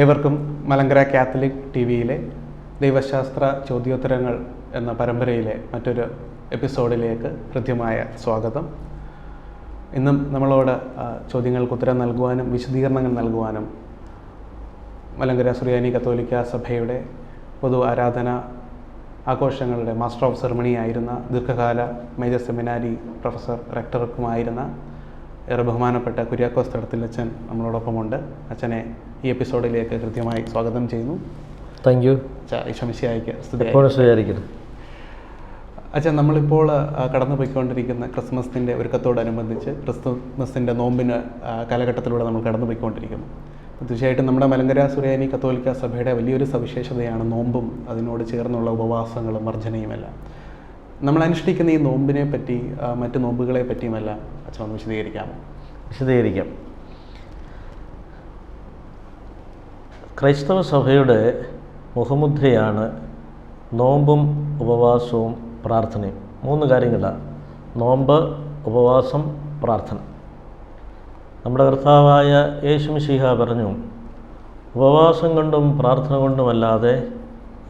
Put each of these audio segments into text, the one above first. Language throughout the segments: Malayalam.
ഏവർക്കും മലങ്കര കാത്തലിക് ടി വിയിലെ ദൈവശാസ്ത്ര ചോദ്യോത്തരങ്ങൾ എന്ന പരമ്പരയിലെ മറ്റൊരു എപ്പിസോഡിലേക്ക് ഹൃദ്യമായ സ്വാഗതം. ഇന്നും നമ്മളോട് ചോദ്യങ്ങൾക്ക് ഉത്തരം നൽകുവാനും വിശദീകരണങ്ങൾ നൽകുവാനും മലങ്കര സുറിയാനി കത്തോലിക്ക സഭയുടെ പൊതു ആരാധന ആഘോഷങ്ങളുടെ മാസ്റ്റർ ഓഫ് സെറമണി ആയിരുന്ന ദീർഘകാല മേജർ സെമിനാരി പ്രൊഫസർ റെക്ടർക്കുമായിരുന്ന ഏറെ ബഹുമാനപ്പെട്ട കുര്യാക്കോസ് തടത്തിൽ അച്ഛൻ നമ്മളോടൊപ്പമുണ്ട്. അച്ഛനെ ഈ എപ്പിസോഡിലേക്ക് കൃത്യമായി സ്വാഗതം ചെയ്യുന്നു. താങ്ക് യു അച്ഛാ ഈശോമിശിയായിക്ക് സ്തുതി എപ്പോഴും സ്വീകരിക്കുന്നു അച്ഛൻ നമ്മളിപ്പോൾ കടന്നു പോയിക്കൊണ്ടിരിക്കുന്ന ക്രിസ്മസിന്റെ ഒരുക്കത്തോടനുബന്ധിച്ച് ക്രിസ്മസിന്റെ നോമ്പിന് കാലഘട്ടത്തിലൂടെ നമ്മൾ കടന്നു പോയിക്കൊണ്ടിരിക്കുന്നു തീർച്ചയായിട്ടും നമ്മുടെ മലങ്കര സുറിയാനി കത്തോലിക്ക സഭയുടെ വലിയൊരു സവിശേഷതയാണ് നോമ്പും അതിനോട് ചേർന്നുള്ള ഉപവാസങ്ങളും വർജനയുമെല്ലാം. നമ്മൾ അനുഷ്ഠിക്കുന്ന ഈ നോമ്പിനെ പറ്റി മറ്റ് നോമ്പുകളെ പറ്റിയുമെല്ലാം അച്ഛൻ ഒന്ന് വിശദീകരിക്കാമോ? വിശദീകരിക്കാം. ക്രൈസ്തവ സഭയുടെ മുഖമുദ്രയാണ് നോമ്പും ഉപവാസവും പ്രാർത്ഥനയും. മൂന്ന് കാര്യങ്ങളാണ് നോമ്പ് ഉപവാസം പ്രാർത്ഥന. നമ്മുടെ കർത്താവായ യേശുമിശിഹ പറഞ്ഞു ഉപവാസം കൊണ്ടും പ്രാർത്ഥന കൊണ്ടുമല്ലാതെ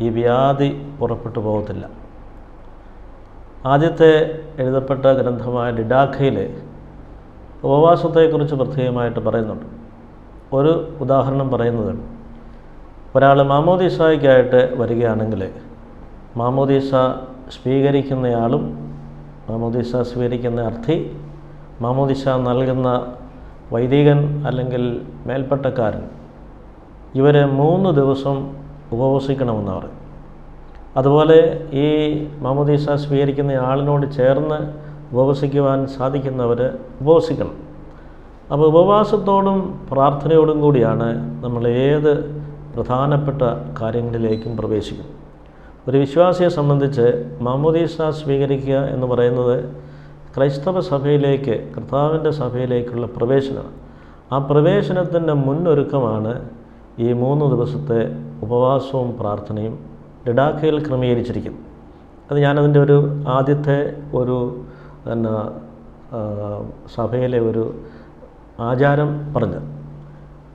ഈ വ്യാധി പുറപ്പെട്ടു പോകത്തില്ല. ആദ്യത്തെ എഴുതപ്പെട്ട ഗ്രന്ഥമായ ഡിഡാഖയിൽ ഉപവാസത്തെക്കുറിച്ച് പ്രത്യേകമായിട്ട് പറയുന്നുണ്ട്. ഒരു ഉദാഹരണം പറയുന്നത് ഒരാൾ മാമോദീസായ്ക്കായിട്ട് വരികയാണെങ്കിൽ മാമോദീസ സ്വീകരിക്കുന്നയാളും മാമോദീസ സ്വീകരിക്കുന്ന അർത്ഥി മാമോദീസ നൽകുന്ന വൈദികൻ അല്ലെങ്കിൽ മേൽപ്പെട്ടക്കാരൻ ഇവർ മൂന്ന് ദിവസം ഉപവസിക്കണമെന്ന് പറയും അതുപോലെ ഈ മാമോദീസ സ്വീകരിക്കുന്ന ആളിനോട് ചേർന്ന് ഉപവസിക്കുവാൻ സാധിക്കുന്നവർ ഉപവസിക്കണം. അപ്പോൾ ഉപവാസത്തോടും പ്രാർത്ഥനയോടും കൂടിയാണ് നമ്മൾ ഏത് പ്രധാനപ്പെട്ട കാര്യങ്ങളിലേക്കും പ്രവേശിക്കും. ഒരു വിശ്വാസിയെ സംബന്ധിച്ച് മാമോദീസ സ്വീകരിക്കുക എന്ന് പറയുന്നത് ക്രൈസ്തവ സഭയിലേക്ക് കർത്താവിന്റെ സഭയിലേക്കുള്ള പ്രവേശനമാണ്. ആ പ്രവേശനത്തിന്റെ മുന്നൊരുക്കമാണ് ഈ മൂന്ന് ദിവസത്തെ ഉപവാസവും പ്രാർത്ഥനയും ലഡാക്കയിൽ ക്രമീകരിച്ചിരിക്കുന്നു അത് ഞാനതിന്റെ ഒരു ആദ്യത്തെ ഒരു പിന്നെ സഭയിലെ ഒരു ആചാരം പറഞ്ഞു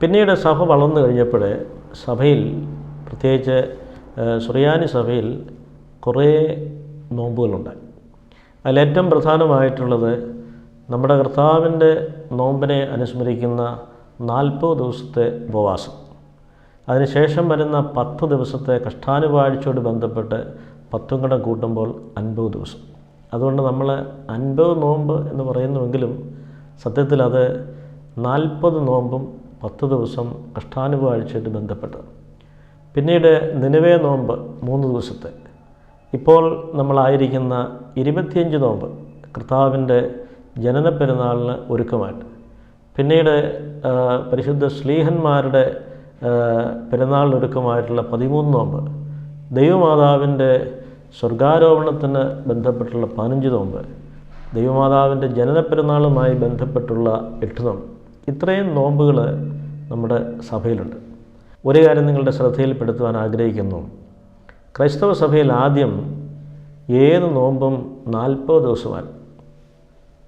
പിന്നീട് സഭ വളർന്നു കഴിഞ്ഞപ്പോൾ സഭയിൽ പ്രത്യേകിച്ച് സുറിയാനി സഭയിൽ കുറേ നോമ്പുകളുണ്ടായി അതിലേറ്റവും പ്രധാനമായിട്ടുള്ളത് നമ്മുടെ കർത്താവിന്റെ നോമ്പിനെ അനുസ്മരിക്കുന്ന നാൽപ്പത് ദിവസത്തെ ഉപവാസം. അതിനുശേഷം വരുന്ന പത്ത് ദിവസത്തെ കഷ്ടാനുപാഴ്ചയോട് ബന്ധപ്പെട്ട് പത്തും കൂടെ കൂട്ടുമ്പോൾ അൻപത് ദിവസം. അതുകൊണ്ട് നമ്മൾ അൻപത് നോമ്പ് എന്ന് പറയുന്നുവെങ്കിലും സത്യത്തിൽ അത് നാൽപ്പത് നോമ്പും പത്ത് ദിവസം കഷ്ടാനുവാഴ്ചയായിട്ട് ബന്ധപ്പെട്ടത് പിന്നീട് നിലവേ നോമ്പ് മൂന്ന് ദിവസത്തെ. ഇപ്പോൾ നമ്മളായിരിക്കുന്ന ഇരുപത്തിയഞ്ച് നോമ്പ് കർത്താവിന്റെ ജനന പെരുന്നാളിന് ഒരുക്കമായിട്ട്. പിന്നീട് പരിശുദ്ധ ശ്ലീഹന്മാരുടെ പെരുന്നാളിനൊരുക്കമായിട്ടുള്ള പതിമൂന്ന് നോമ്പ് ദൈവമാതാവിന്റെ സ്വർഗാരോപണത്തിന് ബന്ധപ്പെട്ടുള്ള പതിനഞ്ച് നോമ്പ് ദൈവമാതാവിന്റെ ജനന പെരുന്നാളുമായി ബന്ധപ്പെട്ടുള്ള എട്ട് നോമ്പ്. ഇത്രയും നോമ്പുകൾ നമ്മുടെ സഭയിലുണ്ട്. ഒരു കാര്യം നിങ്ങളുടെ ശ്രദ്ധയിൽപ്പെടുത്തുവാൻ ആഗ്രഹിക്കുന്നു. ക്രൈസ്തവ സഭയിൽ ആദ്യം ഏത് നോമ്പും നാൽപ്പത് ദിവസമാണ്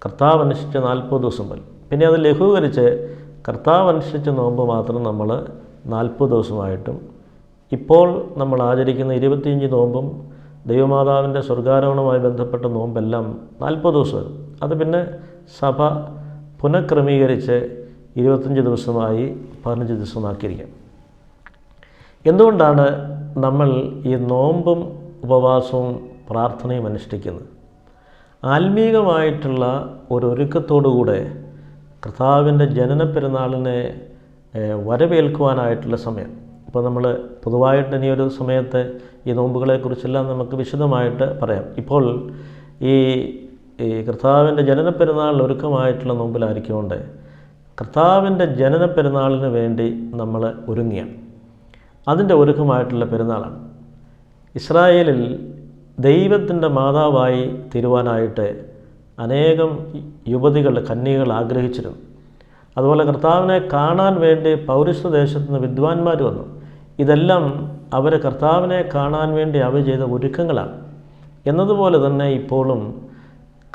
കർത്താവ് അനുഷ്ഠിച്ച നാൽപ്പത് ദിവസം വരും പിന്നെ അത് ലഘൂകരിച്ച് കർത്താവ് അനുഷ്ഠിച്ച നോമ്പ് മാത്രം നമ്മൾ നാൽപ്പത് ദിവസമായിട്ടും ഇപ്പോൾ നമ്മൾ ആചരിക്കുന്ന ഇരുപത്തിയഞ്ച് നോമ്പും ദൈവമാതാവിന്റെ സ്വർഗാരോഹണവുമായി ബന്ധപ്പെട്ട നോമ്പെല്ലാം നാൽപ്പത് ദിവസം അത് പിന്നെ സഭ പുനഃക്രമീകരിച്ച് ഇരുപത്തഞ്ച് ദിവസമായി പതിനഞ്ച് ദിവസമാക്കിയിരിക്കാം. എന്തുകൊണ്ടാണ് നമ്മൾ ഈ നോമ്പും ഉപവാസവും പ്രാർത്ഥനയും അനുഷ്ഠിക്കുന്നത്? ആത്മീകമായിട്ടുള്ള ഒരു കർത്താവിന്റെ ജനന പെരുന്നാളിനെ വരവേൽക്കുവാനായിട്ടുള്ള സമയം. ഇപ്പോൾ നമ്മൾ പൊതുവായിട്ട് ഇനിയൊരു സമയത്ത് ഈ നോമ്പുകളെക്കുറിച്ചെല്ലാം നമുക്ക് വിശദമായിട്ട് പറയാം. ഇപ്പോൾ ഈ ഈ കർത്താവിന്റെ ജനന പെരുന്നാളിൽ ഒരുക്കമായിട്ടുള്ള നോമ്പിലായിരിക്കുകൊണ്ട് കർത്താവിന്റെ ജനന പെരുന്നാളിന് വേണ്ടി നമ്മൾ ഒരുങ്ങിയാണ് അതിന്റെ ഒരുക്കമായിട്ടുള്ള പെരുന്നാളാണ്. ഇസ്രായേലിൽ ദൈവത്തിന്റെ മാതാവായി തീരുവാനായിട്ട് അനേകം യുവതികൾ കന്യകൾ ആഗ്രഹിച്ചിരുന്നു. അതുപോലെ കർത്താവിനെ കാണാൻ വേണ്ടി പൗരസ്ത്യ ദേശത്ത് നിന്ന് വിദ്വാൻമാർ വന്നു. ഇതെല്ലാം അവർ കർത്താവിനെ കാണാൻ വേണ്ടി അവർ ചെയ്ത ഒരുക്കങ്ങളാണ്. എന്നതുപോലെ തന്നെ ഇപ്പോഴും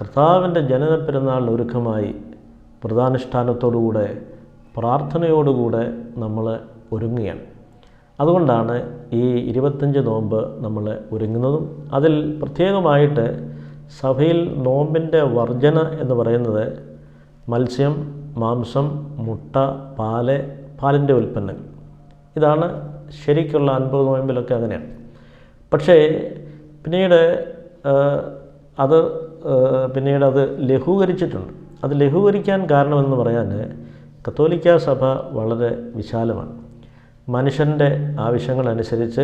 കർത്താവിന്റെ ജനന പെരുന്നാളിന് ഒരുക്കമായി വ്രതാനുഷ്ഠാനത്തോടുകൂടെ പ്രാർത്ഥനയോടുകൂടെ നമ്മൾ ഒരുങ്ങുകയാണ്. അതുകൊണ്ടാണ് ഈ ഇരുപത്തഞ്ച് നോമ്പ് നമ്മൾ ഒരുങ്ങുന്നതും. അതിൽ പ്രത്യേകമായിട്ട് സഭയിൽ നോമ്പിന്റെ വർജന എന്ന് പറയുന്നത് മത്സ്യം മാംസം മുട്ട പാൽ പാലിന്റെ ഉൽപ്പന്നങ്ങൾ. ഇതാണ് ശരിക്കുള്ള അൻപത് നോയമ്പിലൊക്കെ അങ്ങനെയാണ്. പക്ഷേ പിന്നീട് അത് പിന്നീട് അത് ലഘൂകരിച്ചിട്ടുണ്ട്. അത് ലഘൂകരിക്കാൻ കാരണമെന്ന് പറയാൻ കത്തോലിക്ക സഭ വളരെ വിശാലമാണ്. മനുഷ്യന്റെ ആവശ്യങ്ങളനുസരിച്ച്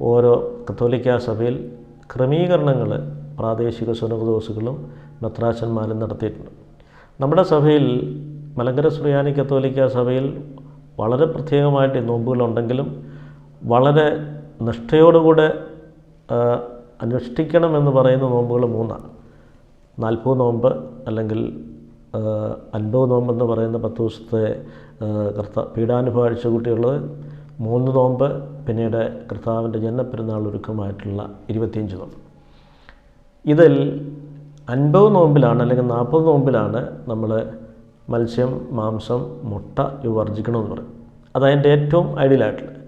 ഓരോ കത്തോലിക്ക സഭയിൽ ക്രമീകരണങ്ങൾ പ്രാദേശിക സുനകദോസുകളും മെത്രാശന്മാരും നടത്തിയിട്ടുണ്ട്. നമ്മുടെ സഭയിൽ മലങ്കര സുറിയാനി കത്തോലിക്ക സഭയിൽ വളരെ പ്രത്യേകമായിട്ട് നോമ്പുകളുണ്ടെങ്കിലും വളരെ നിഷ്ഠയോടുകൂടെ അനുഷ്ഠിക്കണമെന്ന് പറയുന്ന നോമ്പുകൾ മൂന്നാണ്. നാൽപ്പത് നോമ്പ് അല്ലെങ്കിൽ അൻപത് നോമ്പെന്ന് പറയുന്ന പത്ത് ദിവസത്തെ കർത്ത പീഡാനുഭവ കുട്ടികളുടെ മൂന്ന് നോമ്പ് പിന്നീട് കർത്താവിന്റെ ജന്മപ്പെരുന്നാൾ ഒരുക്കമായിട്ടുള്ള ഇരുപത്തിയഞ്ച് നോമ്പ്. ഇതിൽ അൻപത് നോമ്പിലാണ് അല്ലെങ്കിൽ നാൽപ്പത് നോമ്പിലാണ് നമ്മൾ മത്സ്യം മാംസം മുട്ട ഇവ വർജിക്കണമെന്ന് പറയും. അതതിന്റെ ഏറ്റവും ഐഡിയലായിട്ടുള്ളത്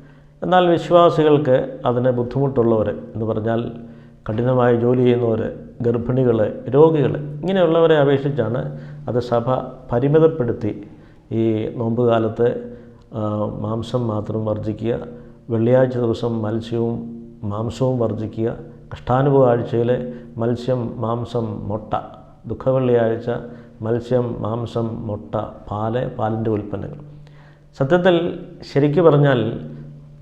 എന്നാൽ വിശ്വാസികൾക്ക് അതിന് ബുദ്ധിമുട്ടുള്ളവർ എന്ന് പറഞ്ഞാൽ കഠിനമായി ജോലി ചെയ്യുന്നവർ ഗർഭിണികൾ രോഗികൾ ഇങ്ങനെയുള്ളവരെ അപേക്ഷിച്ചാണ് അത് സഭ പരിമിതപ്പെടുത്തി ഈ നോമ്പ് കാലത്ത് മാംസം മാത്രം വർജിക്കുക വെള്ളിയാഴ്ച ദിവസം മത്സ്യവും മാംസവും വർജിക്കുക കഷ്ടാനുഭവ ആഴ്ചയിൽ മത്സ്യം മാംസം മുട്ട ദുഃഖവെള്ളിയാഴ്ച മത്സ്യം മാംസം മുട്ട പാൽ പാലിന്റെ ഉൽപ്പന്നങ്ങൾ. സത്യത്തിൽ ശരിക്കു പറഞ്ഞാൽ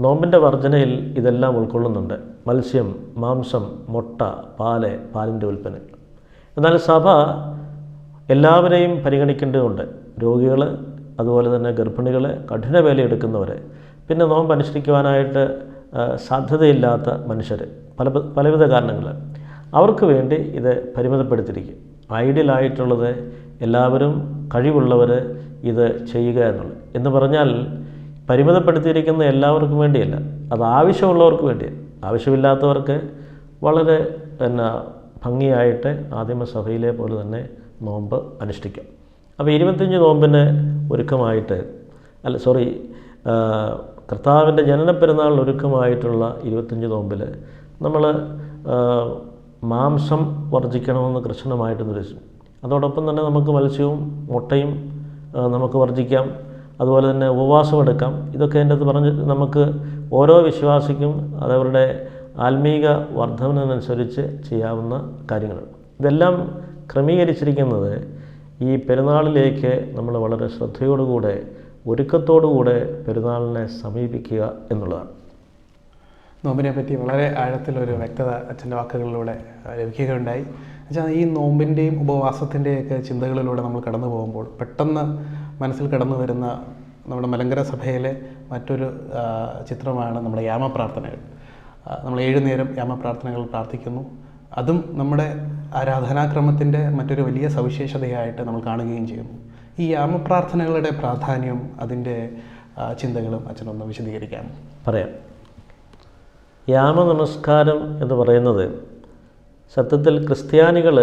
നോമ്പിന്റെ വർജനയിൽ ഇതെല്ലാം ഉൾക്കൊള്ളുന്നുണ്ട്. മത്സ്യം മാംസം മുട്ട പാൽ പാലിന്റെ ഉൽപ്പന്നങ്ങൾ. എന്നാൽ സഭ എല്ലാവരെയും പരിഗണിക്കേണ്ടതുണ്ട്. രോഗികൾ അതുപോലെ തന്നെ ഗർഭിണികൾ കഠിന വേലയെടുക്കുന്നവർ പിന്നെ നോമ്പ് അനുഷ്ഠിക്കുവാനായിട്ട് സാധ്യതയില്ലാത്ത മനുഷ്യർ പല പലവിധ കാരണങ്ങൾ അവർക്ക് വേണ്ടി ഇത് പരിമിതപ്പെടുത്തിയിരിക്കും. ഐഡിയലായിട്ടുള്ളത് എല്ലാവരും കഴിവുള്ളവർ ഇത് ചെയ്യുക എന്നുള്ളത്. എന്ന് പറഞ്ഞാൽ പരിമിതപ്പെടുത്തിയിരിക്കുന്ന എല്ലാവർക്കും വേണ്ടിയല്ല. അത് ആവശ്യമുള്ളവർക്ക് വേണ്ടിയാണ് ആവശ്യമില്ലാത്തവർക്ക് വളരെ എന്നാ ഭംഗിയായിട്ട് ആദിമസഭയിലെ പോലെ തന്നെ നോമ്പ് അനുഷ്ഠിക്കാം. അപ്പോൾ ഇരുപത്തഞ്ച് നോമ്പിന് ഒരുക്കമായിട്ട് അല്ല സോറി കർത്താവിന്റെ ജനന പെരുന്നാളിൽ ഒരുക്കമായിട്ടുള്ള ഇരുപത്തഞ്ച് നോമ്പിൽ നമ്മൾ മാംസം വർജിക്കണമെന്ന് കൃഷ്ണമായിട്ട് നിർദ്ദേശിച്ചു. അതോടൊപ്പം തന്നെ നമുക്ക് മത്സ്യവും മുട്ടയും നമുക്ക് വർജിക്കാം. അതുപോലെ തന്നെ ഉപവാസം എടുക്കാം. ഇതൊക്കെ എന്റെ അത് പറഞ്ഞ് നമുക്ക് ഓരോ വിശ്വാസിക്കും അതവരുടെ ആത്മീക വർധനനുസരിച്ച് ചെയ്യാവുന്ന കാര്യങ്ങളാണ്. ഇതെല്ലാം ക്രമീകരിച്ചിരിക്കുന്നത് ഈ പെരുന്നാളിലേക്ക് നമ്മൾ വളരെ ശ്രദ്ധയോടുകൂടെ ഒരുക്കത്തോടുകൂടെ പെരുന്നാളിനെ സമീപിക്കുക എന്നുള്ളതാണ്. നോമ്പിനെ പറ്റി വളരെ ആഴത്തിലൊരു വ്യക്തത അച്ഛന്റെ വാക്കുകളിലൂടെ ലഭിക്കുകയുണ്ടായി. അച്ഛാ ഈ നോമ്പിന്റെയും ഉപവാസത്തിന്റെയൊക്കെ ചിന്തകളിലൂടെ നമ്മൾ കടന്നു പോകുമ്പോൾ പെട്ടെന്ന് മനസ്സിൽ കടന്നു വരുന്ന നമ്മുടെ മലങ്കര സഭയിലെ മറ്റൊരു ചിത്രമാണ് നമ്മുടെ യാമപ്രാർത്ഥനകൾ. നമ്മൾ ഏഴു നേരം യാമപ്രാർത്ഥനകൾ പ്രാർത്ഥിക്കുന്നു. അതും നമ്മുടെ ആരാധനാക്രമത്തിന്റെ മറ്റൊരു വലിയ സവിശേഷതയായിട്ട് നമ്മൾ കാണുകയും ചെയ്യുന്നു. ഈ യാമപ്രാർത്ഥനകളുടെ പ്രാധാന്യം അതിന്റെ ചിന്തകളും അച്ഛനൊന്ന് വിശദീകരിക്കാം. പറയാം. യാമ നമസ്കാരം എന്ന് പറയുന്നത് സത്യത്തിൽ ക്രിസ്ത്യാനികൾ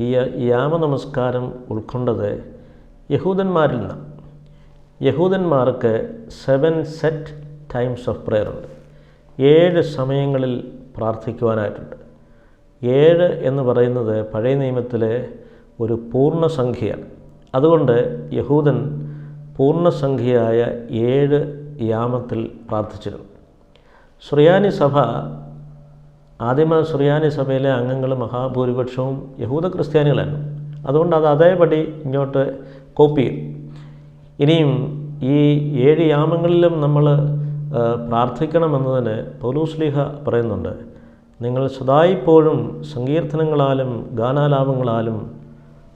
ഈ യാമ നമസ്കാരം ഉൾക്കൊണ്ടത് യഹൂദന്മാരിൽ നിന്ന് യഹൂദന്മാർക്ക് seven set times of prayer ഉണ്ട്. ഏഴ് സമയങ്ങളിൽ പ്രാർത്ഥിക്കുവാനായിട്ടുണ്ട്. ഏഴ് എന്ന് പറയുന്നത് പഴയ നിയമത്തിലെ ഒരു പൂർണസംഖ്യയാണ് അതുകൊണ്ട് യഹൂദൻ പൂർണസംഖ്യയായ ഏഴ് യാമത്തിൽ പ്രാർത്ഥിച്ചിരുന്നു. സുറിയാനി സഭ ആദിമ സുറിയാനി സഭയിലെ അംഗങ്ങൾ മഹാഭൂരിപക്ഷവും യഹൂദ ക്രിസ്ത്യാനികളാണ് അതുകൊണ്ട് അത് അതേപടി ഇങ്ങോട്ട് കോപ്പി ചെയ്യും ഇനിയും ഈ ഏഴ് യാമങ്ങളിലും നമ്മൾ പ്രാർത്ഥിക്കണമെന്നതിന് പൗലൂസ്ലിഹ പറയുന്നുണ്ട്. നിങ്ങൾ സദായിപ്പോഴും സങ്കീർത്തനങ്ങളാലും ഗാനാലാപങ്ങളാലും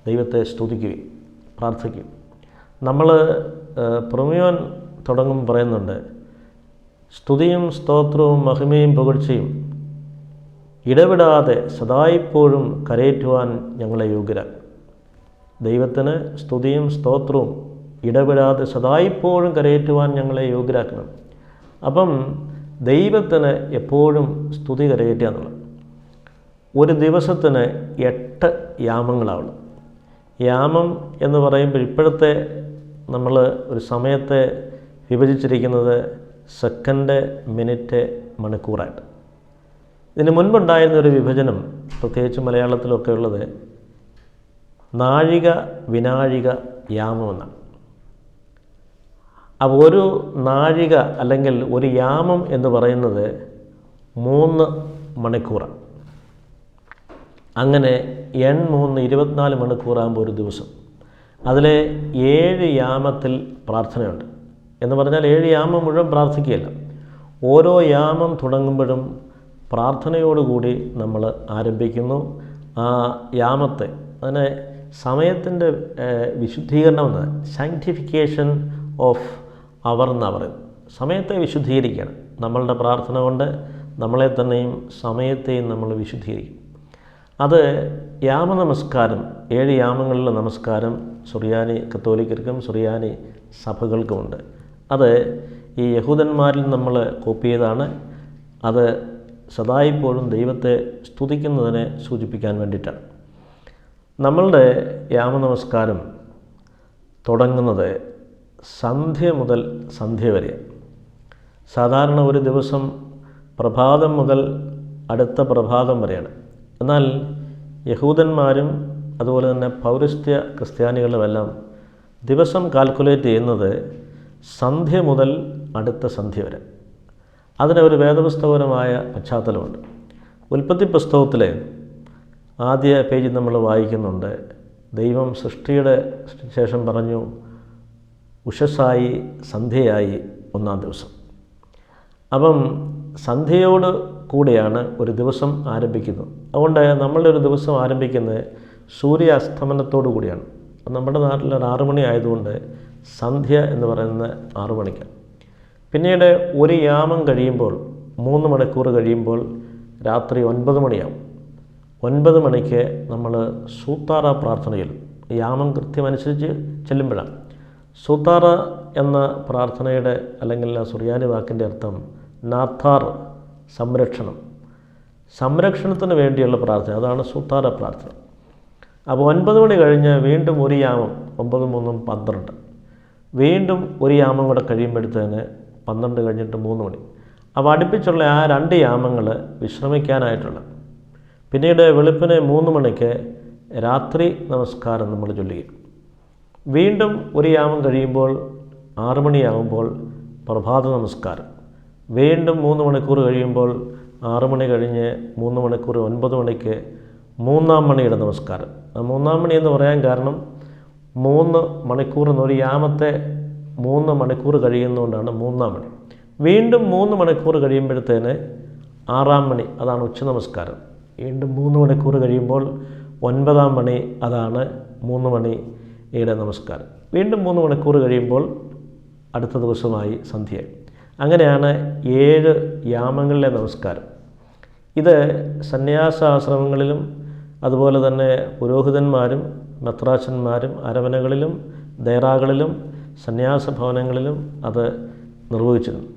ദൈവത്തെ സ്തുതിക്കുകയും പ്രാർത്ഥിക്കും നമ്മൾ പ്രമേയൻ തുടങ്ങും പറയുന്നുണ്ട് സ്തുതിയും സ്തോത്രവും മഹിമയും പുകഴ്ചയും ഇടവിടാതെ സദായിപ്പോഴും കരയേറ്റുവാൻ ഞങ്ങളെ യോഗ്യത ദൈവത്തിന് സ്തുതിയും സ്തോത്രവും ഇടപെടാതെ സദായിപ്പോഴും കരയേറ്റുവാൻ ഞങ്ങളെ യോഗ്യരാക്കണം. അപ്പം ദൈവത്തിന് എപ്പോഴും സ്തുതി കരയേറ്റുക എന്നുള്ളത്. ഒരു ദിവസത്തിന് എട്ട് യാമങ്ങളാവുള്ളൂ. യാമം എന്ന് പറയുമ്പോൾ ഇപ്പോഴത്തെ നമ്മൾ ഒരു സമയത്തെ വിഭജിച്ചിരിക്കുന്നത് സെക്കൻഡ് മിനിറ്റ് മണിക്കൂറായിട്ട്. ഇതിന് മുൻപുണ്ടായിരുന്ന ഒരു വിഭജനം പ്രത്യേകിച്ച് മലയാളത്തിലൊക്കെ ഉള്ളത് നാഴിക വിനാഴിക യാമമെന്നാണ് അപ്പോൾ ഒരു നാഴിക അല്ലെങ്കിൽ ഒരു യാമം എന്ന് പറയുന്നത് മൂന്ന് മണിക്കൂറാണ് അങ്ങനെ എൺ മൂന്ന് ഇരുപത്തിനാല് മണിക്കൂറാകുമ്പോൾ ഒരു ദിവസം. അതിലെ ഏഴ് യാമത്തിൽ പ്രാർത്ഥനയുണ്ട്. എന്ന് പറഞ്ഞാൽ ഏഴ് യാമം മുഴുവൻ പ്രാർത്ഥിക്കുകയല്ല. ഓരോ യാമം തുടങ്ങുമ്പോഴും പ്രാർത്ഥനയോടുകൂടി നമ്മൾ ആരംഭിക്കുന്നു. ആ യാമത്തെ അതിനെ സമയത്തിന്റെ വിശുദ്ധീകരണം എന്ന് സയന്റിഫിക്കേഷൻ ഓഫ് അവർ എന്നാണ് പറയുന്നത് സമയത്തെ വിശുദ്ധീകരിക്കണം. നമ്മളുടെ പ്രാർത്ഥന കൊണ്ട് നമ്മളെ തന്നെയും സമയത്തെയും നമ്മൾ വിശുദ്ധീകരിക്കും. അത് യാമ നമസ്കാരം ഏഴ് യാമങ്ങളിലെ നമസ്കാരം സുറിയാനി കത്തോലിക്കർക്കും സുറിയാനി സഭകൾക്കുമുണ്ട്. അത് ഈ യഹൂദന്മാരിൽ നമ്മൾ കോപ്പി ചെയ്താണ് അത് സദായിപ്പോഴും ദൈവത്തെ സ്തുതിക്കുന്നതിനെ സൂചിപ്പിക്കാൻ വേണ്ടിയിട്ടാണ്. നമ്മളുടെ യാമനമസ്കാരം തുടങ്ങുന്നത് സന്ധ്യ മുതൽ സന്ധ്യ വരെ. സാധാരണ ഒരു ദിവസം പ്രഭാതം മുതൽ അടുത്ത പ്രഭാതം വരെയാണ്. എന്നാൽ യഹൂദന്മാരും അതുപോലെ തന്നെ പൗരസ്ത്യ ക്രിസ്ത്യാനികളുമെല്ലാം ദിവസം കാൽക്കുലേറ്റ് ചെയ്യുന്നത് സന്ധ്യ മുതൽ അടുത്ത സന്ധ്യ വരെ. അതിന് ഒരു വേദപുസ്തകപരമായ പശ്ചാത്തലമുണ്ട്. ഉൽപ്പത്തി പുസ്തകത്തിലെ ആദ്യ പേജിൽ നമ്മൾ വായിക്കുന്നുണ്ട്. ദൈവം സൃഷ്ടിയുടെ ശേഷം പറഞ്ഞു ഉഷസ്സായി സന്ധ്യയായി ഒന്നാം ദിവസം. അപ്പം സന്ധ്യയോട് കൂടെയാണ് ഒരു ദിവസം ആരംഭിക്കുന്നത്. അതുകൊണ്ട് നമ്മളുടെ ഒരു ദിവസം ആരംഭിക്കുന്നത് സൂര്യാസ്തമനത്തോടു കൂടിയാണ്. നമ്മുടെ നാട്ടിൽ ഒരു ആറു മണി ആയതുകൊണ്ട് സന്ധ്യ എന്ന് പറയുന്നത് ആറു മണിക്കാണ്. പിന്നീട് ഒരു യാമം കഴിയുമ്പോൾ മൂന്ന് മണിക്കൂർ കഴിയുമ്പോൾ രാത്രി ഒൻപത് മണിയാവും. ഒൻപത് മണിക്ക് നമ്മൾ സൂത്താറ പ്രാർത്ഥനയിൽ യാമം കൃത്യമനുസരിച്ച് ചെല്ലുമ്പോഴാണ്. സൂത്താറ എന്ന പ്രാർത്ഥനയുടെ അല്ലെങ്കിൽ ആ സുറിയാനി വാക്കിന്റെ അർത്ഥം നാഥാർ സംരക്ഷണം. സംരക്ഷണത്തിന് വേണ്ടിയുള്ള പ്രാർത്ഥന അതാണ് സുതാറ പ്രാർത്ഥന. അപ്പോൾ ഒൻപത് മണി കഴിഞ്ഞ് വീണ്ടും ഒരു യാമം ഒമ്പത് മൂന്നും പന്ത്രണ്ട്. വീണ്ടും ഒരു യാമം കൂടെ കഴിയുമ്പോഴത്തേന് പന്ത്രണ്ട് കഴിഞ്ഞിട്ട് മൂന്ന് മണി. അപ്പോൾ അടുപ്പിച്ചുള്ള ആ രണ്ട് യാമങ്ങൾ വിശ്രമിക്കാനായിട്ടുള്ള പിന്നീട് വെളുപ്പിന് മൂന്ന് മണിക്ക് രാത്രി നമസ്കാരം നമ്മൾ ചൊല്ലുകയും വീണ്ടും ഒരു യാമം കഴിയുമ്പോൾ ആറു മണിയാകുമ്പോൾ പ്രഭാത നമസ്കാരം. വീണ്ടും മൂന്ന് മണിക്കൂർ കഴിയുമ്പോൾ ആറു മണി കഴിഞ്ഞ് മൂന്ന് മണിക്കൂർ ഒൻപത് മണിക്ക് മൂന്നാം മണിയുടെ നമസ്കാരം. മൂന്നാം മണി എന്ന് പറയാൻ കാരണം മൂന്ന് മണിക്കൂർ എന്നൊരു യാമത്തെ മൂന്ന് മണിക്കൂർ കഴിയുന്നതുകൊണ്ടാണ് മൂന്നാം മണി. വീണ്ടും മൂന്ന് മണിക്കൂർ കഴിയുമ്പോഴത്തേന് ആറാം മണി അതാണ് ഉച്ച നമസ്കാരം. വീണ്ടും മൂന്ന് മണിക്കൂർ കഴിയുമ്പോൾ ഒൻപതാം മണി അതാണ് മൂന്ന് മണിയുടെ നമസ്കാരം. വീണ്ടും മൂന്ന് മണിക്കൂർ കഴിയുമ്പോൾ അടുത്ത ദിവസമായി സന്ധ്യ. അങ്ങനെയാണ് ഏഴ് യാമങ്ങളിലെ നമസ്കാരം. ഇത് സന്യാസാശ്രമങ്ങളിലും അതുപോലെ തന്നെ പുരോഹിതന്മാരും മെത്രാച്ചന്മാരും അരവനകളിലും ദേറാകളിലും സന്യാസ ഭവനങ്ങളിലും അത് നിർവഹിച്ചിരുന്നു.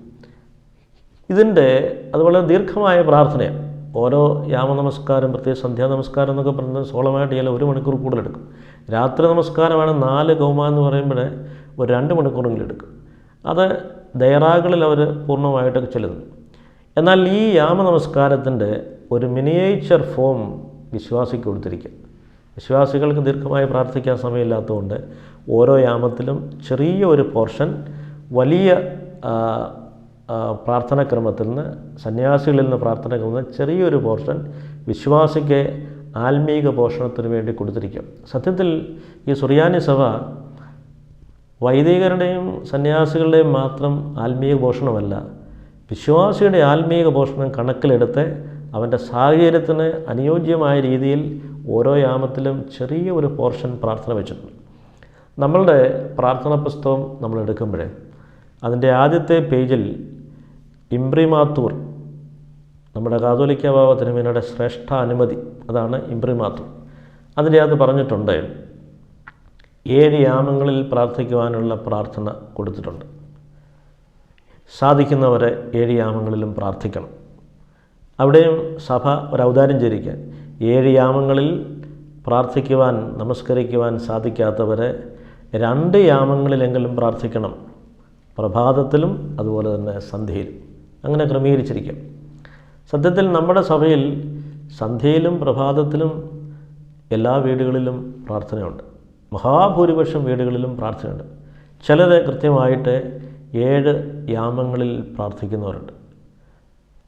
ഇതിന്റെ അതുപോലെ ദീർഘമായ പ്രാർത്ഥനയാണ്. ഓരോ യാമ നമസ്കാരം പ്രത്യേകിച്ച് സന്ധ്യാ നമസ്കാരം എന്നൊക്കെ പറഞ്ഞാൽ സോളമായിട്ട് ചില ഒരു മണിക്കൂർ കൂടുതലെടുക്കും രാത്രി നമസ്കാരമാണ് നാല് ഗൗമ എന്ന് പറയുമ്പോൾ ഒരു രണ്ട് മണിക്കൂറെങ്കിലും എടുക്കും. അത് ദയറാകളിൽ അവർ പൂർണമായിട്ടൊക്കെ ചെല്ലുന്നു. എന്നാൽ ഈ യാമ നമസ്കാരത്തിന്റെ ഒരു മിനിയേച്ചർ ഫോം വിശ്വാസിക്ക് കൊടുത്തിരിക്കുക. വിശ്വാസികൾക്ക് ദീർഘമായി പ്രാർത്ഥിക്കാൻ സമയമില്ലാത്തതുകൊണ്ട് ഓരോ യാമത്തിലും ചെറിയ ഒരു പോർഷൻ വലിയ പ്രാർത്ഥനാക്രമത്തിൽ നിന്ന് സന്യാസികളിൽ നിന്ന് പ്രാർത്ഥനാക്രമത്തിൽ നിന്ന് ചെറിയൊരു പോർഷൻ വിശ്വാസിക്ക് ആത്മീക പോഷണത്തിന് വേണ്ടി കൊടുത്തിരിക്കും. സത്യത്തിൽ ഈ സുറിയാനി സഭ വൈദികരുടെയും സന്യാസികളുടെയും മാത്രം ആത്മീയ പോഷണമല്ല വിശ്വാസിയുടെ ആത്മീയ പോഷണം കണക്കിലെടുത്ത് അവന്റെ സാഹചര്യത്തിന് അനുയോജ്യമായ രീതിയിൽ ഓരോ യാമത്തിലും ചെറിയ ഒരു പോർഷൻ പ്രാർത്ഥന വെച്ചിട്ടുണ്ട്. നമ്മളുടെ പ്രാർത്ഥനാ പുസ്തകം നമ്മൾ എടുക്കുമ്പോൾ അതിന്റെ ആദ്യത്തെ പേജിൽ ഇംബ്രിമാത്തൂർ നമ്മുടെ കാതോലിക്ക ഭാവ തിരുമേനയുടെ ശ്രേഷ്ഠ അനുമതി അതാണ് ഇംബ്രിമാത്തൂർ അതിന്റെ അകത്ത് പറഞ്ഞിട്ടുണ്ട് ഏഴ് യാമങ്ങളിൽ പ്രാർത്ഥിക്കുവാനുള്ള പ്രാർത്ഥന കൊടുത്തിട്ടുണ്ട്. സാധിക്കുന്നവരെ ഏഴ് യാമങ്ങളിലും പ്രാർത്ഥിക്കണം. അവിടെയും സഭ ഒരു ഔദാര്യം ചെയ്തിരിക്കുക ഏഴ് യാമങ്ങളിൽ പ്രാർത്ഥിക്കുവാൻ നമസ്കരിക്കുവാൻ സാധിക്കാത്തവരെ രണ്ട് യാമങ്ങളിലെങ്കിലും പ്രാർത്ഥിക്കണം. പ്രഭാതത്തിലും അതുപോലെ തന്നെ സന്ധ്യയിലും. അങ്ങനെ ക്രമീകരിച്ചിരിക്കാം. സത്യത്തിൽ നമ്മുടെ സഭയിൽ സന്ധ്യയിലും പ്രഭാതത്തിലും എല്ലാ വീടുകളിലും പ്രാർത്ഥനയുണ്ട്. മഹാഭൂരിപക്ഷം വീടുകളിലും പ്രാർത്ഥനയുണ്ട്. ചിലത് കൃത്യമായിട്ട് ഏഴ് യാമങ്ങളിൽ പ്രാർത്ഥിക്കുന്നവരുണ്ട്.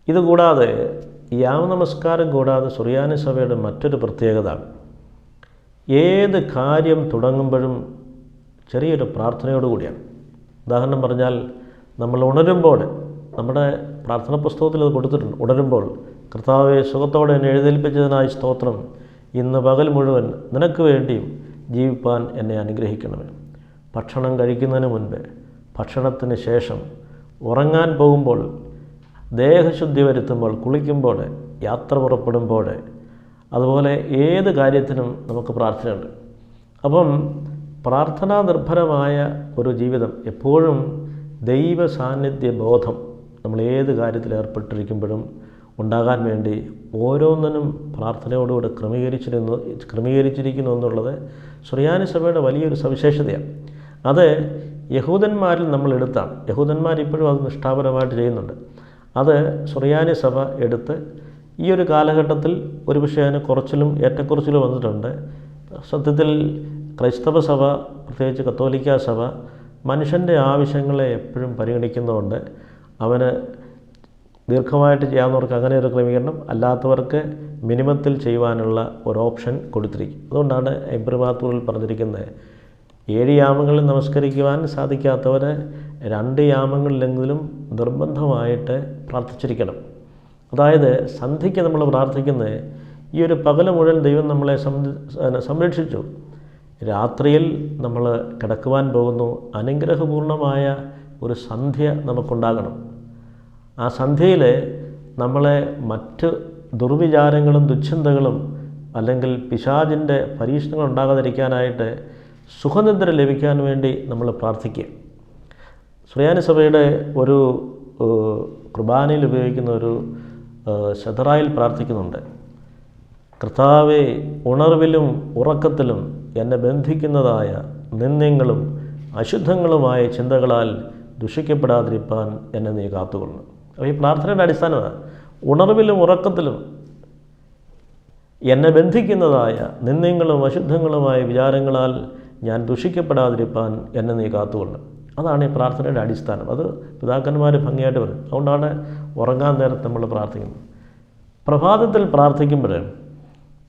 ഇതുകൂടാതെ യാമനമസ്കാരം കൂടാതെ സുറിയാനി സഭയുടെ മറ്റൊരു പ്രത്യേകത ഏത് കാര്യം തുടങ്ങുമ്പോഴും ചെറിയൊരു പ്രാർത്ഥനയോടുകൂടിയാണ്. ഉദാഹരണം പറഞ്ഞാൽ നമ്മൾ ഉണരുമ്പോൾ നമ്മുടെ പ്രാർത്ഥന പുസ്തകത്തിൽ അത് കൊടുത്തിട്ടുണ്ട്. ഉണരുമ്പോൾ കർത്താവെ സുഖത്തോടെ എന്നെ എഴുന്നേൽപ്പിച്ചതിനായി സ്തോത്രം. ഇന്ന് പകൽ മുഴുവൻ നിനക്ക് വേണ്ടിയും ജീവിപ്പാൻ എന്നെ അനുഗ്രഹിക്കണമേ. ഭക്ഷണം കഴിക്കുന്നതിന് മുൻപ് ഭക്ഷണത്തിന് ശേഷം ഉറങ്ങാൻ പോകുമ്പോൾ ദേഹശുദ്ധി വരുത്തുമ്പോൾ കുളിക്കുമ്പോൾ യാത്ര പുറപ്പെടുമ്പോൾ അതുപോലെ ഏത് കാര്യത്തിനും നമുക്ക് പ്രാർത്ഥനയുണ്ട്. അപ്പം പ്രാർത്ഥനാ നിർഭരമായ ഒരു ജീവിതം എപ്പോഴും ദൈവ സാന്നിധ്യ ബോധം നമ്മൾ ഏത് കാര്യത്തിൽ ഏർപ്പെട്ടിരിക്കുമ്പോഴും ഉണ്ടാകാൻ വേണ്ടി ഓരോന്നിനും പ്രാർത്ഥനയോടുകൂടെ ക്രമീകരിച്ചിരുന്നു ക്രമീകരിച്ചിരിക്കുന്നു എന്നുള്ളത് സുറിയാനി സഭയുടെ വലിയൊരു സവിശേഷതയാണ്. അത് യഹൂദന്മാരിൽ നമ്മൾ എടുത്താണ്. യഹൂദന്മാർ ഇപ്പോഴും അത് നിഷ്ഠാപരമായിട്ട് ചെയ്യുന്നുണ്ട്. അത് സുറിയാനി സഭ എടുത്ത് ഈ ഒരു കാലഘട്ടത്തിൽ ഒരുപക്ഷെ അതിന് കുറച്ചിലും ഏറ്റക്കുറച്ചിലും വന്നിട്ടുണ്ട്. സത്യത്തിൽ ക്രൈസ്തവ സഭ പ്രത്യേകിച്ച് കത്തോലിക്ക സഭ മനുഷ്യന്റെ ആവശ്യങ്ങളെ എപ്പോഴും പരിഗണിക്കുന്നതുകൊണ്ട് അവന് ദീർഘമായിട്ട് ചെയ്യാവുന്നവർക്ക് അങ്ങനെ ഒരു ക്രമീകരണം അല്ലാത്തവർക്ക് മിനിമത്തിൽ ചെയ്യുവാനുള്ള ഒരു ഓപ്ഷൻ കൊടുത്തിരിക്കും. അതുകൊണ്ടാണ് എബ്രിമാത്തൂറിൽ പറഞ്ഞിരിക്കുന്നത് ഏഴ് യാമങ്ങളിൽ നമസ്കരിക്കുവാൻ സാധിക്കാത്തവർ രണ്ട് യാമങ്ങളിലെങ്കിലും നിർബന്ധമായിട്ട് പ്രാർത്ഥിച്ചിരിക്കണം. അതായത് സന്ധ്യയ്ക്ക് നമ്മൾ പ്രാർത്ഥിക്കുന്നത് ഈ ഒരു പകല മുഴുവൻ ദൈവം നമ്മളെ സംരക്ഷിച്ചു. രാത്രിയിൽ നമ്മൾ കിടക്കുവാൻ പോകുന്നു. അനുഗ്രഹപൂർണമായ ഒരു സന്ധ്യ നമുക്കുണ്ടാകണം. ആ സന്ധ്യയിൽ നമ്മളെ മറ്റ് ദുർവിചാരങ്ങളും ദുശ്ചിന്തകളും അല്ലെങ്കിൽ പിശാചിന്റെ പരീക്ഷണങ്ങൾ ഉണ്ടാകാതിരിക്കാനായിട്ട് സുഖനിദ്ര ലഭിക്കാൻ വേണ്ടി നമ്മൾ പ്രാർത്ഥിക്കുക. സുറിയാനി സഭയുടെ ഒരു കുർബാനയിൽ ഉപയോഗിക്കുന്ന ഒരു ശതറായിൽ പ്രാർത്ഥിക്കുന്നുണ്ട്. കർത്താവെ ഉണർവിലും ഉറക്കത്തിലും എന്നെ ബന്ധിക്കുന്നതായ നിന്ദ്യങ്ങളും അശുദ്ധങ്ങളുമായ ചിന്തകളാൽ ദുഷിക്കപ്പെടാതിരിപ്പാൻ എന്നെ നീ കാത്തുകൊള്ളണം അപ്പോൾ ഈ പ്രാർത്ഥനയുടെ അടിസ്ഥാനമാണ് ഉണർവിലും ഉറക്കത്തിലും എന്നെ ബന്ധിക്കുന്നതായ നിന്ദ്യങ്ങളും അശുദ്ധങ്ങളുമായ വിചാരങ്ങളാൽ ഞാൻ ദുഷിക്കപ്പെടാതിരിപ്പാൻ എന്നെ നീ കാത്തുകൊള്ളണം അതാണ് ഈ പ്രാർത്ഥനയുടെ അടിസ്ഥാനം. അത് പിതാക്കന്മാർ ഭംഗിയായിട്ട് പറയും. അതുകൊണ്ടാണ് ഉറങ്ങാൻ നേരത്ത് നമ്മൾ പ്രാർത്ഥിക്കുന്നത്. പ്രഭാതത്തിൽ പ്രാർത്ഥിക്കുമ്പോൾ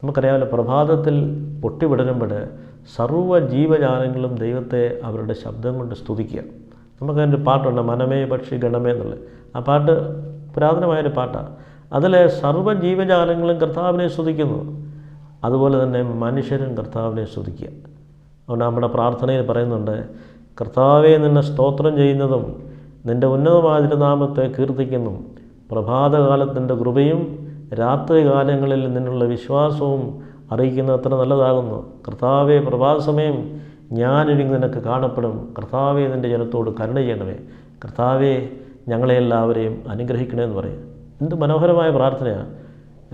നമുക്കറിയാമല്ലോ പ്രഭാതത്തിൽ പൊട്ടിവിടരുമ്പോൾ സർവ ജീവജാലങ്ങളും ദൈവത്തെ അവരുടെ ശബ്ദം കൊണ്ട് സ്തുതിക്കുക. നമുക്കതിന്റെ പാട്ടുണ്ട് മനമേ പക്ഷി ഗണമേ എന്നുള്ളത് ആ പാട്ട് പുരാതനമായൊരു പാട്ടാണ്. അതിലെ സർവ ജീവജാലങ്ങളും കർത്താവിനെ സ്തുതിക്കുന്നു. അതുപോലെ തന്നെ മനുഷ്യരും കർത്താവിനെ സ്തുതിക്കുക. അതുകൊണ്ട് നമ്മുടെ പ്രാർത്ഥനയിൽ പറയുന്നുണ്ട് കർത്താവെ നിന്നെ സ്തോത്രം ചെയ്യുന്നതും നിന്റെ ഉന്നതമായ തിരുനാമത്തെ കീർത്തിക്കുന്നു. പ്രഭാതകാലത്തിന്റെ കൃപയും രാത്രികാലങ്ങളിൽ നിന്നുള്ള വിശ്വാസവും അറിയിക്കുന്നത് അത്ര നല്ലതാകുന്നു. കർത്താവെ പ്രഭാത ഞാനൊരുങ്ങി നിനക്ക് കാണപ്പെടും. കർത്താവെ നിന്റെ ജനത്തോട് കരുണ ചെയ്യണമേ കർത്താവെ ഞങ്ങളെ എല്ലാവരെയും അനുഗ്രഹിക്കണമെന്ന് പറയും. എന്ത് മനോഹരമായ പ്രാർത്ഥനയാണ്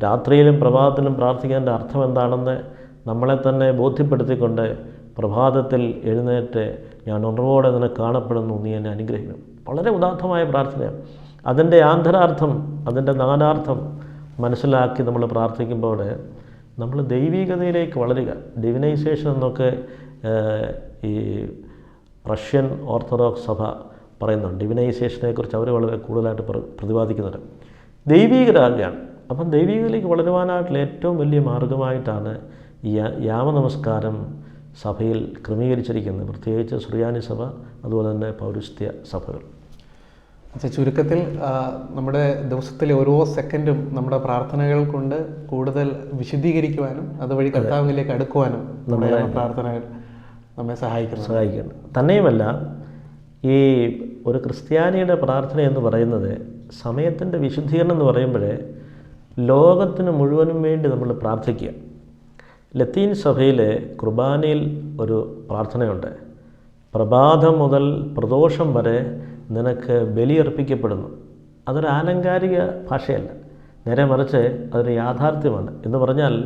രാത്രിയിലും പ്രഭാതത്തിലും പ്രാർത്ഥിക്കേണ്ട അർത്ഥം എന്താണെന്ന് നമ്മളെ തന്നെ ബോധ്യപ്പെടുത്തിക്കൊണ്ട് പ്രഭാതത്തിൽ എഴുന്നേറ്റ് ഞാൻ ഉണർവോടെ നിനക്ക് കാണപ്പെടുന്നു നീ എന്നെ അനുഗ്രഹിക്കണം. വളരെ ഉദാത്തമായ പ്രാർത്ഥനയാണ് അതിന്റെ ആന്തരാർത്ഥം അതിന്റെ നാനാർത്ഥം മനസ്സിലാക്കി നമ്മൾ പ്രാർത്ഥിക്കുമ്പോൾ നമ്മൾ ദൈവീകതയിലേക്ക് വളരുക. ഡിവിനൈസേഷൻ എന്നൊക്കെ ഈ റഷ്യൻ ഓർത്തഡോക്സ് സഭ പറയുന്നുണ്ട്. ഡിവിനൈസേഷനെ കുറിച്ച് അവർ വളരെ കൂടുതലായിട്ട് പ്ര- പ്രതിപാദിക്കുന്നുണ്ട്. ദൈവീകരാകുകയാണ് അപ്പം ദൈവീകതയിലേക്ക് വളരുവാനായിട്ടുള്ള ഏറ്റവും വലിയ മാർഗമായിട്ടാണ് ഈ യാമനമസ്കാരം സഭയിൽ ക്രമീകരിച്ചിരിക്കുന്നത്. പ്രത്യേകിച്ച് സുറിയാനി സഭ അതുപോലെ തന്നെ പൗരസ്ത്യ സഭകൾ. അച്ഛാ ചുരുക്കത്തിൽ നമ്മുടെ ദിവസത്തിലെ ഓരോ സെക്കൻഡും നമ്മുടെ പ്രാർത്ഥനകൾ കൊണ്ട് കൂടുതൽ വിശദീകരിക്കുവാനും അതുവഴി കർത്താവിലേക്ക് അടുക്കുവാനും നമ്മുടെ പ്രാർത്ഥനകൾ നമ്മെ സഹായിക്കുന്നു. സഹായിക്കുന്നു. തന്നെയുമല്ല ഈ ഒരു ക്രിസ്ത്യാനിയുടെ പ്രാർത്ഥന എന്ന് പറയുന്നത് സമയത്തിന്റെ വിശുദ്ധീകരണം എന്ന് പറയുമ്പോൾ ലോകത്തിന് മുഴുവനും വേണ്ടി നമ്മൾ പ്രാർത്ഥിക്കുക. ലത്തീൻ സഭയിലെ കുർബാനയിൽ ഒരു പ്രാർത്ഥനയുണ്ട്. പ്രഭാതം മുതൽ പ്രദോഷം വരെ നിനക്ക് ബലിയർപ്പിക്കപ്പെടുന്നു. അതൊരു ആലങ്കാരിക ഭാഷയല്ല. നേരെ മറിച്ച് അതൊരു യാഥാർത്ഥ്യമാണ്. എന്ന് പറഞ്ഞാൽ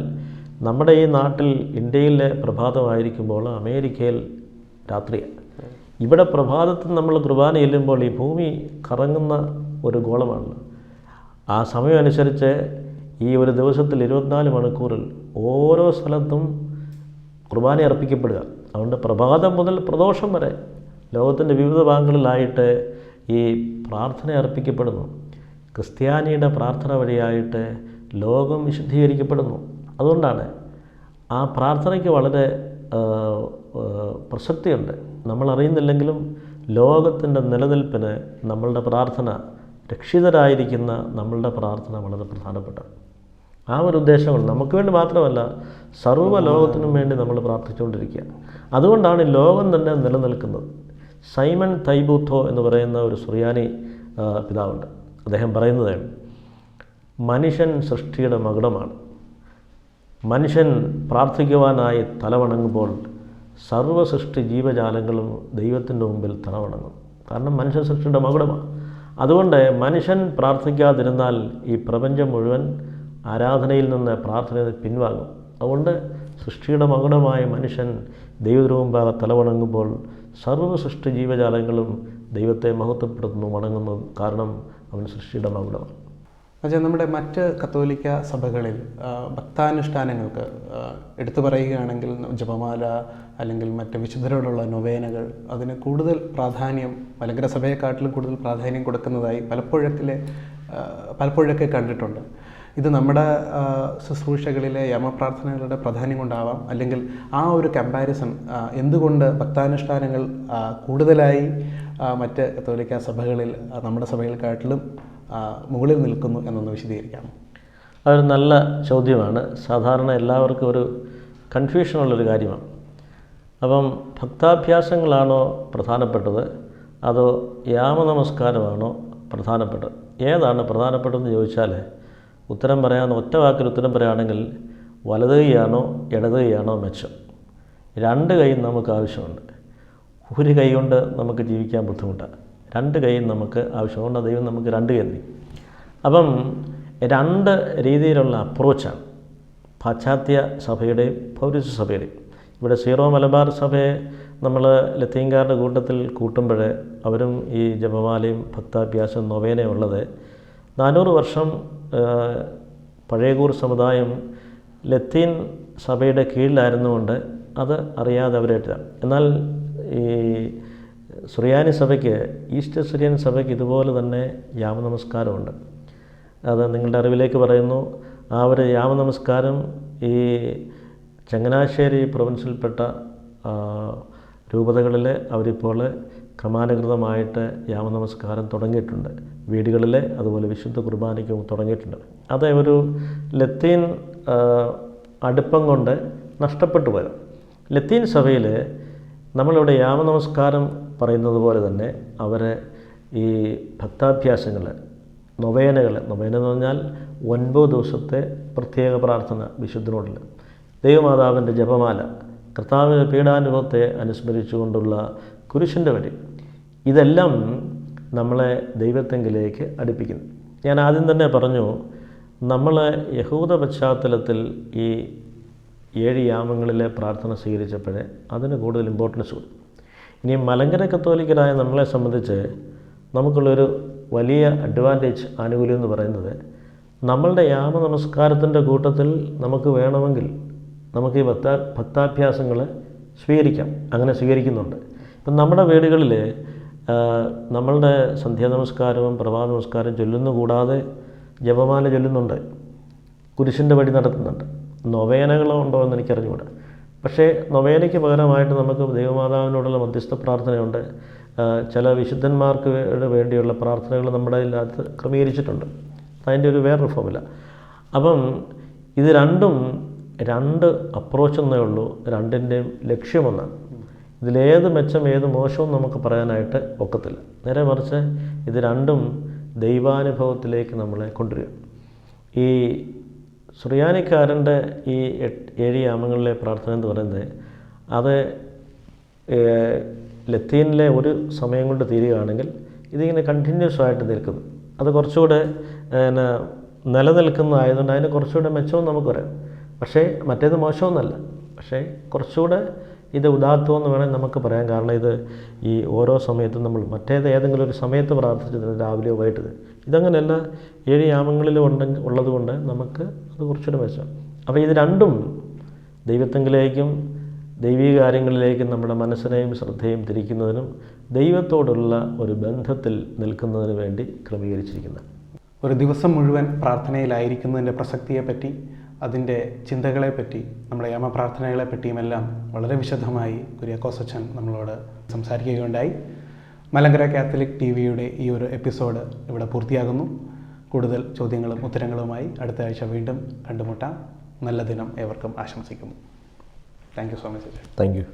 നമ്മുടെ ഈ നാട്ടിൽ ഇന്ത്യയിലെ പ്രഭാതമായിരിക്കുമ്പോൾ അമേരിക്കയിൽ രാത്രിയാണ് ഇവിടെ പ്രഭാതത്തിൽ നമ്മൾ കുർബാന ചെല്ലുമ്പോൾ ഈ ഭൂമി കറങ്ങുന്ന ഒരു ഗോളമാണല്ലോ ആ സമയമനുസരിച്ച് ഈ ഒരു ദിവസത്തിൽ ഇരുപത്തിനാല് മണിക്കൂറിൽ ഓരോ സ്ഥലത്തും കുർബാന അർപ്പിക്കപ്പെടുക. അതുകൊണ്ട് പ്രഭാതം മുതൽ പ്രദോഷം വരെ ലോകത്തിന്റെ വിവിധ ഭാഗങ്ങളിലായിട്ട് ഈ പ്രാർത്ഥന അർപ്പിക്കപ്പെടുന്നു. ക്രിസ്ത്യാനിയുടെ പ്രാർത്ഥന വഴിയായിട്ട് ലോകം വിശുദ്ധീകരിക്കപ്പെടുന്നു. അതുകൊണ്ടാണ് ആ പ്രാർത്ഥനയ്ക്ക് വളരെ പ്രസക്തിയുണ്ട്. നമ്മളറിയുന്നില്ലെങ്കിലും ലോകത്തിന്റെ നിലനിൽപ്പിന് നമ്മളുടെ പ്രാർത്ഥന രക്ഷിതരായിരിക്കുന്ന നമ്മളുടെ പ്രാർത്ഥന വളരെ പ്രധാനപ്പെട്ടതാണ് ആ ഒരു ഉദ്ദേശങ്ങൾ നമുക്ക് വേണ്ടി മാത്രമല്ല സർവ ലോകത്തിനും വേണ്ടി നമ്മൾ പ്രാർത്ഥിച്ചുകൊണ്ടിരിക്കുക. അതുകൊണ്ടാണ് ലോകം തന്നെ നിലനിൽക്കുന്നത്. സൈമൺ തൈബൂത്തോ എന്ന് പറയുന്ന ഒരു സുറിയാനി പിതാവുണ്ട്. അദ്ദേഹം പറയുന്നത് മനുഷ്യൻ സൃഷ്ടിയുടെ മകുടമാണ്. മനുഷ്യൻ പ്രാർത്ഥിക്കുവാനായി തലവണങ്ങുമ്പോൾ സർവ സൃഷ്ടി ജീവജാലങ്ങളും ദൈവത്തിന്റെ മുമ്പിൽ തലവണങ്ങും. കാരണം മനുഷ്യ സൃഷ്ടിയുടെ മകുടമാണ്. അതുകൊണ്ട് മനുഷ്യൻ പ്രാർത്ഥിക്കാതിരുന്നാൽ ഈ പ്രപഞ്ചം മുഴുവൻ ആരാധനയിൽ നിന്ന് പ്രാർത്ഥനയിൽ പിൻവാങ്ങും. അതുകൊണ്ട് സൃഷ്ടിയുടെ മകുടമായ മനുഷ്യൻ ദൈവത്തിന് മുമ്പാകെ തലവണങ്ങുമ്പോൾ സർവ സൃഷ്ടി ജീവജാലങ്ങളും ദൈവത്തെ മഹത്വപ്പെടുത്തുന്നു വണങ്ങുന്നു. കാരണം അവൻ സൃഷ്ടിയുടെ മകുടമാണ്. പക്ഷേ നമ്മുടെ മറ്റ് കത്തോലിക്ക സഭകളിൽ ഭക്താനുഷ്ഠാനങ്ങൾക്ക് എടുത്തു പറയുകയാണെങ്കിൽ ജപമാല അല്ലെങ്കിൽ മറ്റ് വിശുദ്ധരോടുള്ള നൊവേനകൾ അതിന് കൂടുതൽ പ്രാധാന്യം മലങ്കര സഭയെക്കാട്ടിലും കൂടുതൽ പ്രാധാന്യം കൊടുക്കുന്നതായി പലപ്പോഴൊക്കെ പലപ്പോഴൊക്കെ കണ്ടിട്ടുണ്ട്. ഇത് നമ്മുടെ ശുശ്രൂഷകളിലെ യമപ്രാർത്ഥനകളുടെ പ്രാധാന്യം കൊണ്ടാവാം. അല്ലെങ്കിൽ ആ ഒരു കമ്പാരിസൺ എന്തുകൊണ്ട് ഭക്താനുഷ്ഠാനങ്ങൾ കൂടുതലായി മറ്റ് കത്തോലിക്ക സഭകളിൽ നമ്മുടെ സഭകൾക്കാട്ടിലും മുകളിൽ നിൽക്കുന്നു എന്നൊന്ന് വിശദീകരിക്കാം അതൊരു നല്ല ചോദ്യമാണ്. സാധാരണ എല്ലാവർക്കും ഒരു കൺഫ്യൂഷനുള്ളൊരു കാര്യമാണ്. അപ്പം ഭക്താഭ്യാസങ്ങളാണോ പ്രധാനപ്പെട്ടത്? അതോ യാമനമസ്കാരമാണോ പ്രധാനപ്പെട്ടത്? ഏതാണ് പ്രധാനപ്പെട്ടതെന്ന് ചോദിച്ചാൽ ഉത്തരം പറയാമെന്ന് ഒറ്റ വാക്കിൽ ഉത്തരം പറയുകയാണെങ്കിൽ വലത് കൈയാണോ ഇടത് കൈയാണോ മെച്ചം? രണ്ട് കൈയും നമുക്ക് ആവശ്യമുണ്ട്. ഒരു കൈ കൊണ്ട് നമുക്ക് ജീവിക്കാൻ ബുദ്ധിമുട്ടാണ്. രണ്ട് കൈയും നമുക്ക് ആവശ്യമുണ്ട് ദൈവം നമുക്ക് രണ്ട് കൈ അപ്പം രണ്ട് രീതിയിലുള്ള അപ്രോച്ചാണ്. പാശ്ചാത്യ സഭയുടെയും പൗരസ്യ സഭയുടെയും. ഇവിടെ സീറോ മലബാർ സഭയെ നമ്മൾ ലത്തീങ്കാരുടെ കൂട്ടത്തിൽ കൂട്ടുമ്പോൾ അവരും ഈ ജപമാലയും ഭക്താഭ്യാസം നൊവേനയും ഉള്ളത്. നാനൂറ് വർഷം പഴയകൂർ സമുദായം ലത്തീൻ സഭയുടെ കീഴിലായിരുന്നുകൊണ്ട് അത് അറിയാതെ അവരേറ്റതാണ്. എന്നാൽ ഈ സുറിയാനി സഭയ്ക്ക് ഈസ്റ്റ് സുറിയാനി സഭയ്ക്ക് ഇതുപോലെ തന്നെ യാമനമസ്കാരമുണ്ട്. അത് നിങ്ങളുടെ അറിവിലേക്ക് പറയുന്നു. ആ ഒരു യാമനമസ്കാരം ഈ ചങ്ങനാശ്ശേരി പ്രൊവിൻസിൽപ്പെട്ട രൂപതകളിൽ അവരിപ്പോൾ ക്രമാനുഗതമായിട്ട് യാമനമസ്കാരം തുടങ്ങിയിട്ടുണ്ട്. വീടുകളിൽ അതുപോലെ വിശുദ്ധ കുർബാനയ്ക്കും തുടങ്ങിയിട്ടുണ്ട്. അത് ഒരു ലത്തീൻ അടുപ്പം കൊണ്ട് നഷ്ടപ്പെട്ടു വരും ലത്തീൻ സഭയിൽ നമ്മളിവിടെ യാമനമസ്കാരം പറയുന്നത് പോലെ തന്നെ അവരെ ഈ ഭക്താഭ്യാസങ്ങൾ നൊവേനകൾ നൊവേന എന്ന് പറഞ്ഞാൽ ഒൻപത് ദിവസത്തെ പ്രത്യേക പ്രാർത്ഥന വിശുദ്ധനോടിൽ. ദൈവമാതാവിന്റെ ജപമാല കർത്താവിന്റെ പീഡാനുഭവത്തെ അനുസ്മരിച്ചുകൊണ്ടുള്ള കുരിശിന്റെ വഴി ഇതെല്ലാം നമ്മളെ ദൈവത്തെങ്കിലേക്ക് അടുപ്പിക്കുന്നു. ഞാൻ ആദ്യം തന്നെ പറഞ്ഞു നമ്മൾ യഹൂദ പശ്ചാത്തലത്തിൽ ഈ ഏഴ് യാമങ്ങളിലെ പ്രാർത്ഥന സ്വീകരിച്ചപ്പോഴേ അതിന് കൂടുതൽ ഇമ്പോർട്ടൻസ് കൊടുത്തു. ഇനി മലങ്കര കത്തോലിക്കരായ നമ്മളെ സംബന്ധിച്ച് നമുക്കുള്ളൊരു വലിയ അഡ്വാന്റേജ് ആനുകൂല്യം എന്ന് പറയുന്നത് നമ്മളുടെ യാമ നമസ്കാരത്തിന്റെ കൂട്ടത്തിൽ നമുക്ക് വേണമെങ്കിൽ നമുക്ക് ഈ ഭക്താ ഭക്താഭ്യാസങ്ങൾ സ്വീകരിക്കാം. അങ്ങനെ സ്വീകരിക്കുന്നുണ്ട്. ഇപ്പം നമ്മുടെ വീടുകളിൽ നമ്മളുടെ സന്ധ്യാ നമസ്കാരവും പ്രഭാത നമസ്കാരം ചൊല്ലുന്നു കൂടാതെ ജപമാല ചൊല്ലുന്നുണ്ട്. കുരിശിന്റെ വഴി നടത്തുന്നുണ്ട്. നൊവേനകളോ ഉണ്ടോ എന്ന് എനിക്കറിഞ്ഞുകൂടാ. പക്ഷേ നൊവേനയ്ക്ക് പകരമായിട്ട് നമുക്ക് ദൈവമാതാവിനോടുള്ള മധ്യസ്ഥ പ്രാർത്ഥനയുണ്ട്. ചില വിശുദ്ധന്മാർക്ക് വേണ്ടിയുള്ള പ്രാർത്ഥനകൾ നമ്മുടെ ഇതിനകത്ത് ക്രമീകരിച്ചിട്ടുണ്ട്. അതിന്റെ ഒരു വേറൊരു ഫോമില്ല അപ്പം ഇത് രണ്ടും രണ്ട് അപ്രോച്ച് എന്നേ ഉള്ളൂ. രണ്ടിന്റെയും ലക്ഷ്യമൊന്നാണ് ഇതിലേത് മെച്ചം ഏത് മോശവും നമുക്ക് പറയാനായിട്ട് ഒക്കത്തില്ല. നേരെ മറിച്ച് ഇത് രണ്ടും ദൈവാനുഭവത്തിലേക്ക് നമ്മളെ കൊണ്ടുവരിക ഈ സുറിയാനിക്കാരന്റെ ഈ ഏഴ് യാമങ്ങളിലെ പ്രാർത്ഥന എന്ന് പറയുന്നത് അത് ലത്തീനിലെ ഒരു സമയം കൊണ്ട് തീരുകയാണെങ്കിൽ ഇതിങ്ങനെ കണ്ടിന്യൂസ് ആയിട്ട് നിൽക്കുന്നു. അത് കുറച്ചുകൂടെ പിന്നെ നിലനിൽക്കുന്നതായതുകൊണ്ട് അതിന് കുറച്ചുകൂടെ മെച്ചവും നമുക്ക് പറയാം പക്ഷേ മറ്റേത് മോശമൊന്നുമല്ല പക്ഷേ കുറച്ചുകൂടെ ഇത് ഉദാത്തം എന്ന് വേണമെങ്കിൽ നമുക്ക് പറയാം. കാരണം ഇത് ഈ ഓരോ സമയത്തും നമ്മൾ മറ്റേത് ഏതെങ്കിലും ഒരു സമയത്ത് പ്രാർത്ഥിച്ചിരുന്നു രാവിലെയോ വൈകിട്ട്. ഇതങ്ങനെയല്ല ഏഴ് യാമങ്ങളിലും ഉണ്ടെങ്കിൽ ഉള്ളതുകൊണ്ട് നമുക്ക് അത് കുറച്ചുകൂടെ മെച്ചം. അപ്പോൾ ഇത് രണ്ടും ദൈവത്തെങ്കിലേക്കും ദൈവീക കാര്യങ്ങളിലേക്കും നമ്മുടെ മനസ്സിനെയും ശ്രദ്ധയും തിരിക്കുന്നതിനും ദൈവത്തോടുള്ള ഒരു ബന്ധത്തിൽ നിൽക്കുന്നതിന് വേണ്ടി ക്രമീകരിച്ചിരിക്കുന്നത് ഒരു ദിവസം മുഴുവൻ പ്രാർത്ഥനയിലായിരിക്കുന്നതിന്റെ പ്രസക്തിയെപ്പറ്റി അതിന്റെ ചിന്തകളെപ്പറ്റി നമ്മുടെ യാമപ്രാർത്ഥനകളെപ്പറ്റിയുമെല്ലാം പ്രാർത്ഥനകളെ പറ്റിയുമെല്ലാം വളരെ വിശദമായി കുര്യാക്കോസ് അച്ഛൻ നമ്മളോട് സംസാരിക്കുകയുണ്ടായി. മലങ്കര കാത്തലിക് ടി വിയുടെ ഈ ഒരു എപ്പിസോഡ് ഇവിടെ പൂർത്തിയാകുന്നു. കൂടുതൽ ചോദ്യങ്ങളും ഉത്തരങ്ങളുമായി അടുത്ത ആഴ്ച വീണ്ടും കണ്ടുമുട്ടാം. നല്ല ദിനം ഏവർക്കും ആശംസിക്കുന്നു. Thank you so much. Thank you.